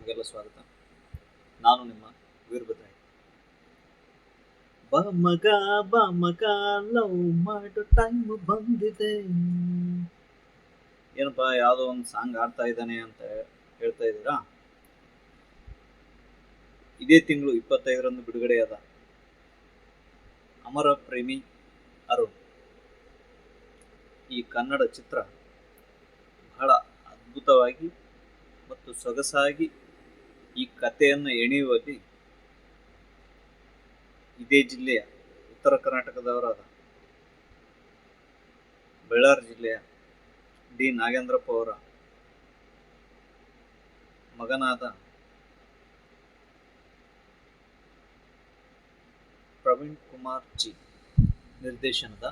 ತಮಗೆಲ್ಲ ಸ್ವಾಗತ. ನಾನು ನಿಮ್ಮ ವೀರಭದ್ರಾಯ್. ಬಮಗ ಬಮಗ ಲವ್ ಮಾಡೋ ಟೈಮ್ ಬಂದಿದೆ. ಏನಪ್ಪ, ಯಾವುದೋ ಒಂದು ಸಾಂಗ್ ಆಡ್ತಾ ಇದ್ದಾನೆ ಅಂತ ಹೇಳ್ತಾ ಇದ್ದೀರಾ? ಇದೇ ತಿಂಗಳು ಇಪ್ಪತ್ತೈದರಂದು ಬಿಡುಗಡೆಯಾದ ಅಮರ ಪ್ರೇಮಿ ಅರುಣ್. ಈ ಕನ್ನಡ ಚಿತ್ರ ಬಹಳ ಅದ್ಭುತವಾಗಿ ಮತ್ತು ಸೊಗಸಾಗಿ ಈ ಕಥೆಯನ್ನು ಎಣೆಯುವಲ್ಲಿ ಇದೇ ಜಿಲ್ಲೆಯ ಉತ್ತರ ಕರ್ನಾಟಕದವರಾದ ಬಳ್ಳಾರಿ ಜಿಲ್ಲೆಯ ಡಿ ನಾಗೇಂದ್ರಪ್ಪ ಅವರ ಮಗನಾದ ಪ್ರವೀಣ್ ಕುಮಾರ್ ಜಿ ನಿರ್ದೇಶನದ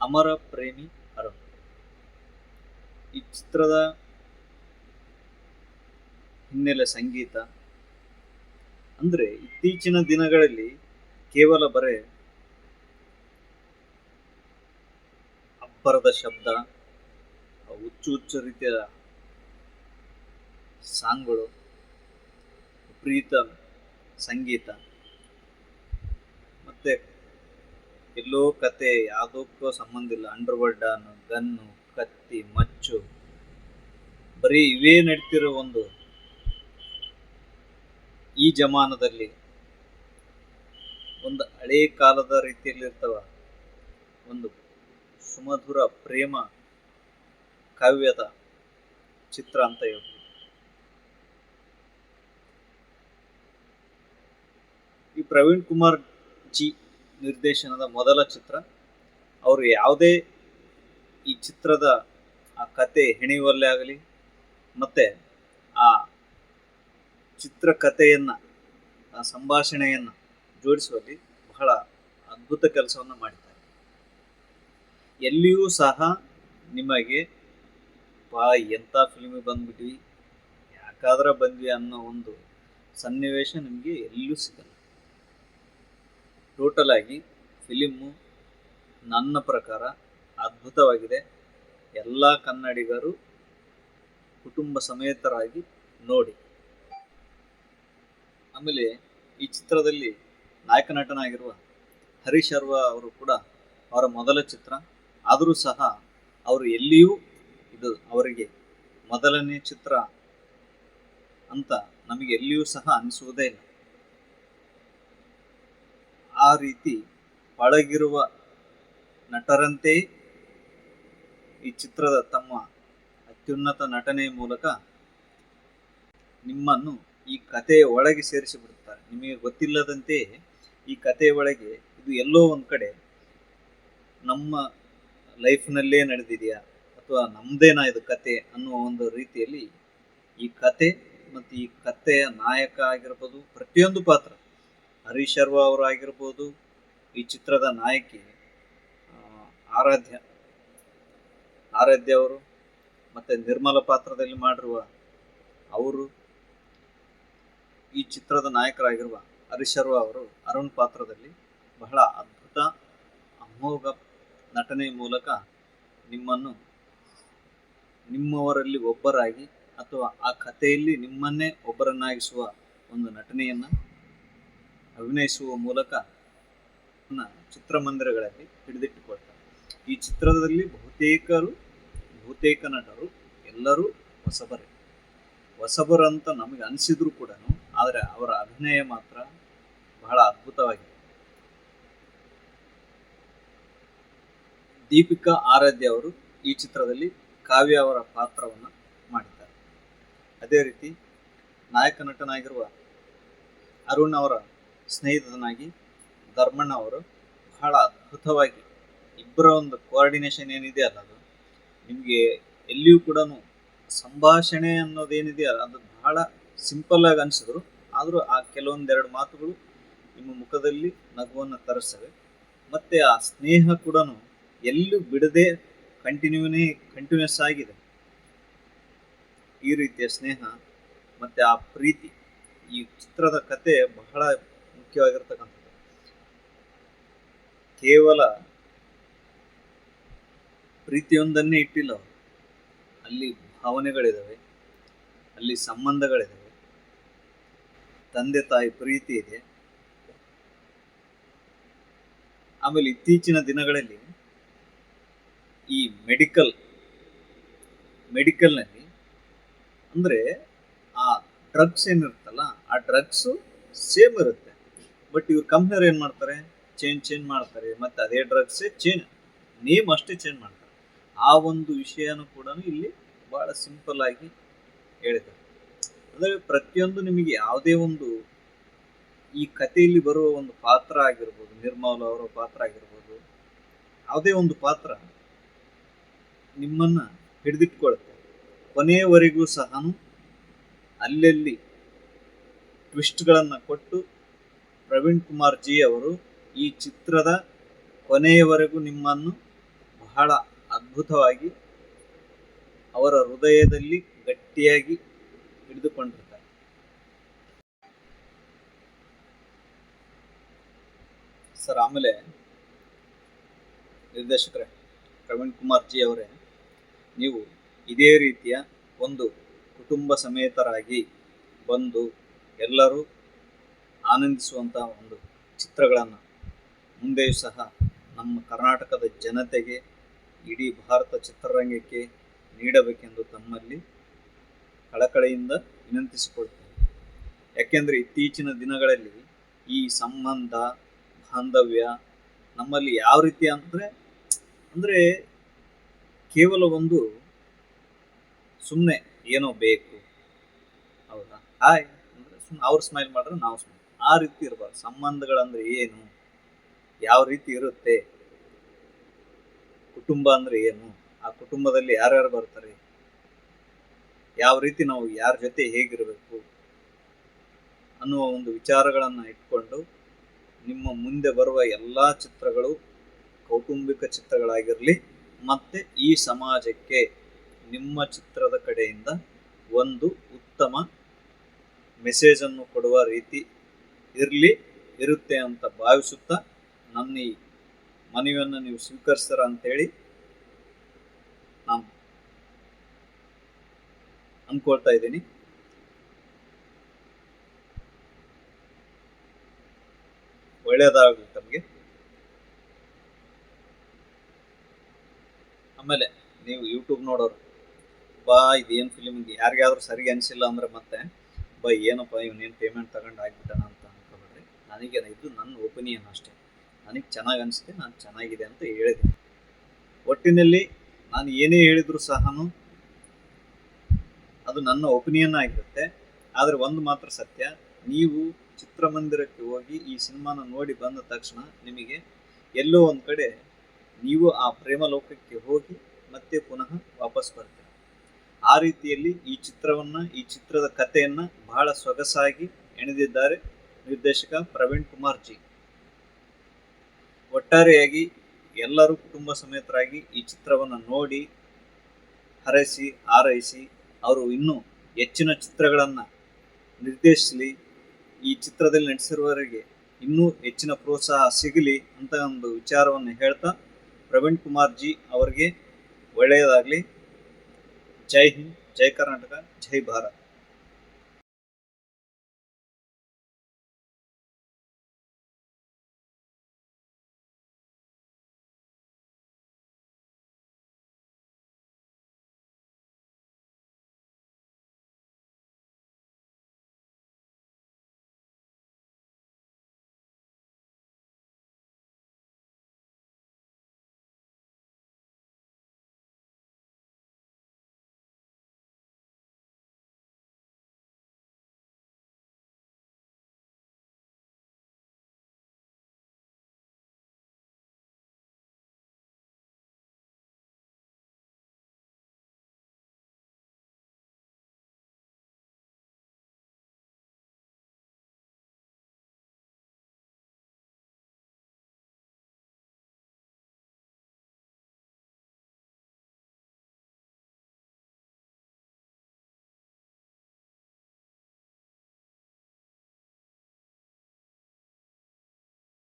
ಅಮರ ಪ್ರೇಮಿ ಅರುಣ್. ಈ ಚಿತ್ರದ ಹಿನ್ನೆಲೆ ಸಂಗೀತ. ಅಂದರೆ ಇತ್ತೀಚಿನ ದಿನಗಳಲ್ಲಿ ಕೇವಲ ಬರೇ ಅಬ್ಬರದ ಶಬ್ದ, ಹುಚ್ಚು ಹುಚ್ಚು ರೀತಿಯ ಸಾಂಗ್ಗಳು, ಪ್ರೀತ ಸಂಗೀತ. ಮತ್ತೆ ಎಲ್ಲೋ ಕತೆ, ಯಾವುದಕ್ಕೂ ಸಂಬಂಧ ಇಲ್ಲ. ಅಂಡರ್ವರ್ಲ್ಡ್ ಗನ್ನು, ಕತ್ತಿ, ಮಚ್ಚು, ಬರೀ ಇವೇ ನಡೀತಿರೋ ಒಂದು ಈ ಜಮಾನದಲ್ಲಿ ಒಂದು ಹಳೇ ಕಾಲದ ರೀತಿಯಲ್ಲಿರ್ತವ ಒಂದು ಸುಮಧುರ ಪ್ರೇಮ ಕಾವ್ಯದ ಚಿತ್ರ ಅಂತ ಹೇಳ್ಬೋದು. ಈ ಪ್ರವೀಣ್ ಕುಮಾರ್ ಜಿ ನಿರ್ದೇಶನದ ಮೊದಲ ಚಿತ್ರ, ಅವರು ಯಾವುದೇ ಈ ಚಿತ್ರದ ಆ ಕತೆ ಹೆಣೆಯುವಲ್ಲೇ ಆಗಲಿ, ಮತ್ತು ಚಿತ್ರಕಥೆಯನ್ನು, ಆ ಸಂಭಾಷಣೆಯನ್ನು ಜೋಡಿಸುವಲ್ಲಿ ಬಹಳ ಅದ್ಭುತ ಕೆಲಸವನ್ನು ಮಾಡಿದ್ದಾರೆ. ಎಲ್ಲಿಯೂ ಸಹ ನಿಮಗೆ, ಬಾ ಎಂಥ ಫಿಲ್ಮಿಗೆ ಬಂದ್ಬಿಟ್ವಿ? ಯಾಕಾದ್ರೆ ಬಂದ್ವಿ? ಅನ್ನೋ ಒಂದು ಸನ್ನಿವೇಶ ನಿಮಗೆ ಎಲ್ಲೂ ಸಿಗಲ್ಲ. ಟೋಟಲ್ ಆಗಿ ಫಿಲಿಮ್ಮು ನನ್ನ ಪ್ರಕಾರ ಅದ್ಭುತವಾಗಿದೆ. ಎಲ್ಲ ಕನ್ನಡಿಗರು ಕುಟುಂಬ ಸಮೇತರಾಗಿ ನೋಡಿ. ಆಮೇಲೆ ಈ ಚಿತ್ರದಲ್ಲಿ ನಾಯಕ ನಟನಾಗಿರುವ ಹರೀಶ್ ಶರ್ವ ಅವರು ಕೂಡ ಅವರ ಮೊದಲ ಚಿತ್ರ. ಆದರೂ ಸಹ ಅವರು ಎಲ್ಲಿಯೂ ಇದು ಅವರಿಗೆ ಮೊದಲನೇ ಚಿತ್ರ ಅಂತ ನಮಗೆ ಎಲ್ಲಿಯೂ ಸಹ ಅನಿಸುವುದೇ ಇಲ್ಲ. ಆ ರೀತಿ ಪಳಗಿರುವ ನಟರಂತೆಯೇ ಈ ಚಿತ್ರದ ತಮ್ಮ ಅತ್ಯುನ್ನತ ನಟನೆಯ ಮೂಲಕ ನಿಮ್ಮನ್ನು ಈ ಕಥೆಯ ಒಳಗೆ ಸೇರಿಸಿಬಿಡುತ್ತಾರೆ. ನಿಮಗೆ ಗೊತ್ತಿಲ್ಲದಂತೆ ಈ ಕಥೆಯ ಒಳಗೆ ಇದು ಎಲ್ಲೋ ಒಂದು ಕಡೆ ನಮ್ಮ ಲೈಫ್ನಲ್ಲೇ ನಡೆದಿದೆಯಾ ಅಥವಾ ನಮ್ಮದೇನಾ ಇದು ಕತೆ ಅನ್ನುವ ಒಂದು ರೀತಿಯಲ್ಲಿ ಈ ಕತೆ ಮತ್ತು ಈ ಕಥೆಯ ನಾಯಕ ಆಗಿರ್ಬೋದು, ಪ್ರತಿಯೊಂದು ಪಾತ್ರ, ಹರೀಶ್ ಶರ್ವ ಅವರಾಗಿರ್ಬೋದು, ಈ ಚಿತ್ರದ ನಾಯಕಿ ಆರಾಧ್ಯ ಆರಾಧ್ಯ ಅವರು ಮತ್ತು ನಿರ್ಮಲ ಪಾತ್ರದಲ್ಲಿ ಮಾಡಿರುವ ಅವರು ಈ ಚಿತ್ರದ ನಾಯಕರಾಗಿರುವ ಹರಿಶ್ ಶರ್ವ ಅವರು ಅರುಣ್ ಪಾತ್ರದಲ್ಲಿ ಬಹಳ ಅದ್ಭುತ, ಅಮೋಘ ನಟನೆ ಮೂಲಕ ನಿಮ್ಮನ್ನು ನಿಮ್ಮವರಲ್ಲಿ ಒಬ್ಬರಾಗಿ ಅಥವಾ ಆ ಕಥೆಯಲ್ಲಿ ನಿಮ್ಮನ್ನೇ ಒಬ್ಬರನ್ನಾಗಿಸುವ ಒಂದು ನಟನೆಯನ್ನು ಅಭಿನಯಿಸುವ ಮೂಲಕ ಚಿತ್ರಮಂದಿರಗಳಲ್ಲಿ ಹಿಡಿದಿಟ್ಟುಕೊಳ್ತಾರೆ. ಈ ಚಿತ್ರದಲ್ಲಿ ಬಹುತೇಕರು, ಬಹುತೇಕ ನಟರು ಎಲ್ಲರೂ ಹೊಸಬರೇ. ಹೊಸಬರಂತ ನಮಗೆ ಅನಿಸಿದ್ರು ಕೂಡ ಆದರೆ ಅವರ ಅಭಿನಯ ಮಾತ್ರ ಬಹಳ ಅದ್ಭುತವಾಗಿದೆ. ದೀಪಿಕಾ ಆರಾಧ್ಯ ಅವರು ಈ ಚಿತ್ರದಲ್ಲಿ ಕಾವ್ಯ ಅವರ ಪಾತ್ರವನ್ನು ಮಾಡಿದ್ದಾರೆ. ಅದೇ ರೀತಿ ನಾಯಕ ನಟನಾಗಿರುವ ಅರುಣ್ ಅವರ ಸ್ನೇಹಿತನಾಗಿ ಧರ್ಮಣ್ಣ ಅವರು ಬಹಳ ಅದ್ಭುತವಾಗಿ ಇಬ್ಬರ ಒಂದು ಕೋಆರ್ಡಿನೇಷನ್ ಏನಿದೆ ಅನ್ನೋದು ನಿಮಗೆ ಎಲ್ಲಿಯೂ ಕೂಡ ಸಂಭಾಷಣೆ ಅನ್ನೋದೇನಿದೆಯಲ್ಲ ಅದು ಬಹಳ ಸಿಂಪಲ್ ಆಗಿ ಅನಿಸಿದ್ರು. ಆದರೂ ಆ ಕೆಲವೊಂದೆರಡು ಮಾತುಗಳು ನಿಮ್ಮ ಮುಖದಲ್ಲಿ ನಗುವನ್ನು ತರಿಸ್ತವೆ. ಮತ್ತು ಆ ಸ್ನೇಹ ಕೂಡ ಎಲ್ಲೂ ಬಿಡದೆ ಕಂಟಿನ್ಯೂನೇ ಕಂಟಿನ್ಯೂಸ್ ಆಗಿದೆ. ಈ ರೀತಿಯ ಸ್ನೇಹ ಮತ್ತು ಆ ಪ್ರೀತಿ ಈ ಚಿತ್ರದ ಕತೆ ಬಹಳ ಮುಖ್ಯವಾಗಿರ್ತಕ್ಕಂಥದ್ದು. ಕೇವಲ ಪ್ರೀತಿಯೊಂದನ್ನೇ ಇಟ್ಟಿಲ್ಲ. ಅಲ್ಲಿ ಭಾವನೆಗಳಿದ್ದಾವೆ ಅಲ್ಲಿ ಸಂಬಂಧಗಳಿದಾವೆ. ತಂದೆ ತಾಯಿ ಪ್ರೀತಿ ಇದೆ. ಆಮೇಲೆ ಇತ್ತೀಚಿನ ದಿನಗಳಲ್ಲಿ ಈ ಮೆಡಿಕಲ್, ಮೆಡಿಕಲ್ನಲ್ಲಿ ಅಂದರೆ ಆ ಡ್ರಗ್ಸ್ ಏನಿರುತ್ತಲ್ಲ, ಆ ಡ್ರಗ್ಸು ಸೇಮ್ ಇರುತ್ತೆ. ಬಟ್ ಇವ್ರ ಕಂಪ್ನಿಯವ್ರು ಏನು ಮಾಡ್ತಾರೆ? ಚೇಂಜ್ ಚೇಂಜ್ ಮಾಡ್ತಾರೆ. ಮತ್ತು ಅದೇ ಡ್ರಗ್ಸೇ ಚೇಂಜ್, ನೇಮ್ ಅಷ್ಟೇ ಚೇಂಜ್ ಮಾಡ್ತಾರೆ. ಆ ಒಂದು ವಿಷಯನೂ ಕೂಡ ಇಲ್ಲಿ ಭಾಳ ಸಿಂಪಲ್ ಆಗಿ ಹೇಳಿದ್ದಾರೆ. ಅಂದರೆ ಪ್ರತಿಯೊಂದು ನಿಮಗೆ ಯಾವುದೇ ಒಂದು ಈ ಕಥೆಯಲ್ಲಿ ಬರುವ ಒಂದು ಪಾತ್ರ ಆಗಿರ್ಬೋದು, ನಿರ್ಮಲ ಅವರ ಪಾತ್ರ ಆಗಿರ್ಬೋದು, ಯಾವುದೇ ಒಂದು ಪಾತ್ರ ನಿಮ್ಮನ್ನ ಹಿಡಿದಿಟ್ಟುಕೊಳ್ಳುತ್ತೆ ಕೊನೆಯವರೆಗೂ ಸಹ ಅಲ್ಲಲ್ಲಿ ಟ್ವಿಸ್ಟ್ಗಳನ್ನು ಕೊಟ್ಟು ಪ್ರವೀಣ್ ಕುಮಾರ್ ಜಿ ಅವರು ಈ ಚಿತ್ರದ ಕೊನೆಯವರೆಗೂ ನಿಮ್ಮನ್ನು ಬಹಳ ಅದ್ಭುತವಾಗಿ ಅವರ ಹೃದಯದಲ್ಲಿ ಗಟ್ಟಿಯಾಗಿ ಹಿಡಿದುಕೊಂಡಿರ್ತಾರೆ. ಸರ್, ಆಮೇಲೆ ನಿರ್ದೇಶಕರೇ, ಪ್ರವೀಣ್ ಕುಮಾರ್ ಜಿ ಅವರೇ, ನೀವು ಇದೇ ರೀತಿಯ ಒಂದು ಕುಟುಂಬ ಸಮೇತರಾಗಿ ಬಂದು ಎಲ್ಲರೂ ಆನಂದಿಸುವಂತಹ ಒಂದು ಚಿತ್ರಗಳನ್ನು ಮುಂದೆಯೂ ಸಹ ನಮ್ಮ ಕರ್ನಾಟಕದ ಜನತೆಗೆ, ಇಡೀ ಭಾರತ ಚಿತ್ರರಂಗಕ್ಕೆ ನೀಡಬೇಕೆಂದು ತಮ್ಮಲ್ಲಿ ಕಳಕಳಿಯಿಂದ ವಿನಂತಿಸಿಕೊಳ್ತೇನೆ. ಯಾಕೆಂದರೆ ಇತ್ತೀಚಿನ ದಿನಗಳಲ್ಲಿ ಈ ಸಂಬಂಧ, ಬಾಂಧವ್ಯ ನಮ್ಮಲ್ಲಿ ಯಾವ ರೀತಿ ಅಂದರೆ ಅಂದರೆ ಕೇವಲ ಒಂದು ಸುಮ್ಮನೆ ಏನೋ ಬೇಕು. ಹೌದಾ? ಹಾಯ್. ಅಂದರೆ ಸುಮ್ಮನೆ ಅವ್ರು ಸ್ಮೈಲ್ ಮಾಡಿದ್ರೆ ನಾವು ಸ್ಮೈಲ್ ಆ ರೀತಿ ಇರಬಾರ್ದು. ಸಂಬಂಧಗಳಂದ್ರೆ ಏನು? ಯಾವ ರೀತಿ ಇರುತ್ತೆ? ಕುಟುಂಬ ಅಂದ್ರೆ ಏನು? ಆ ಕುಟುಂಬದಲ್ಲಿ ಯಾರ್ಯಾರು ಬರ್ತಾರೆ? ಯಾವ ರೀತಿ ನಾವು ಯಾರ ಜೊತೆ ಹೇಗಿರಬೇಕು ಅನ್ನುವ ಒಂದು ವಿಚಾರಗಳನ್ನು ಇಟ್ಕೊಂಡು ನಿಮ್ಮ ಮುಂದೆ ಬರುವ ಎಲ್ಲ ಚಿತ್ರಗಳು ಕೌಟುಂಬಿಕ ಚಿತ್ರಗಳಾಗಿರಲಿ ಮತ್ತೆ ಈ ಸಮಾಜಕ್ಕೆ ನಿಮ್ಮ ಚಿತ್ರದ ಕಡೆಯಿಂದ ಒಂದು ಉತ್ತಮ ಮೆಸೇಜನ್ನು ಕೊಡುವ ರೀತಿ ಇರಲಿ, ಇರುತ್ತೆ ಅಂತ ಭಾವಿಸುತ್ತಾ ನನ್ನ ಈ ಮನವಿಯನ್ನು ನೀವು ಸ್ವೀಕರಿಸ್ತಾರ ಅಂತೇಳಿ ನಾನು ಅಂದ್ಕೊಳ್ತಾ ಇದ್ದೀನಿ. ಒಳ್ಳೆಯದಾಗಲಿ ತಮಗೆ. ಆಮೇಲೆ ನೀವು ಯೂಟ್ಯೂಬ್ ನೋಡೋರು, ಬಾ, ಇದೇನು ಫಿಲಿಮ್ ಯಾರಿಗಾದ್ರೂ ಸರಿಗೆ ಅನಿಸಿಲ್ಲ ಅಂದ್ರೆ ಮತ್ತೆ, ಬಾ, ಏನಪ್ಪ ಇವನೇನು ಪೇಮೆಂಟ್ ತಗೊಂಡು ಆಗ್ಬಿಟ್ಟಣ ಅಂತ ಅನ್ಕೋಬೇಡ್ರಿ. ನನಗೆ ಇದು ನನ್ನ ಒಪಿನಿಯನ್ ಅಷ್ಟೇ. ನನಗೆ ಚೆನ್ನಾಗಿ ಅನಿಸುತ್ತೆ, ನಾನು ಚೆನ್ನಾಗಿದೆ ಅಂತ ಹೇಳಿದೆ ಒಟ್ಟಿನಲ್ಲಿ ನಾನು ಏನೇ ಹೇಳಿದ್ರು ಸಹ ಅದು ನನ್ನ ಒಪಿನಿಯನ್ ಆಗಿರುತ್ತೆ. ಆದರೆ ಒಂದು ಮಾತ್ರ ಸತ್ಯ, ನೀವು ಚಿತ್ರಮಂದಿರಕ್ಕೆ ಹೋಗಿ ಈ ಸಿನಿಮಾನ ನೋಡಿ ಬಂದ ತಕ್ಷಣ ನಿಮಗೆ ಎಲ್ಲೋ ಒಂದು ಕಡೆ ನೀವು ಆ ಪ್ರೇಮ ಲೋಕಕ್ಕೆ ಹೋಗಿ ಮತ್ತೆ ಪುನಃ ವಾಪಸ್ ಬರ್ತೀರ. ಆ ರೀತಿಯಲ್ಲಿ ಈ ಚಿತ್ರವನ್ನು, ಈ ಚಿತ್ರದ ಕಥೆಯನ್ನು ಬಹಳ ಸೊಗಸಾಗಿ ಎಣೆದಿದ್ದಾರೆ ನಿರ್ದೇಶಕ ಪ್ರವೀಣ್ ಕುಮಾರ್ ಜಿ. ಒಟ್ಟಾರೆಯಾಗಿ ಎಲ್ಲರೂ ಕುಟುಂಬ ಸಮೇತರಾಗಿ ಈ ಚಿತ್ರವನ್ನು ನೋಡಿ ಹರಸಿ ಆರೈಸಿ ಅವರು ಇನ್ನೂ ಹೆಚ್ಚಿನ ಚಿತ್ರಗಳನ್ನು ನಿರ್ದೇಶಿಸಲಿ, ಈ ಚಿತ್ರದಲ್ಲಿ ನಟಿಸಿರುವವರಿಗೆ ಇನ್ನೂ ಹೆಚ್ಚಿನ ಪ್ರೋತ್ಸಾಹ ಸಿಗಲಿ ಅಂತ ಒಂದು ವಿಚಾರವನ್ನು ಹೇಳ್ತಾ ಪ್ರವೀಣ್ ಕುಮಾರ್ ಜಿ ಅವರಿಗೆ ಒಳ್ಳೆಯದಾಗಲಿ. ಜೈ ಹಿಂದ್, ಜೈ ಕರ್ನಾಟಕ, ಜೈ ಭಾರತ್.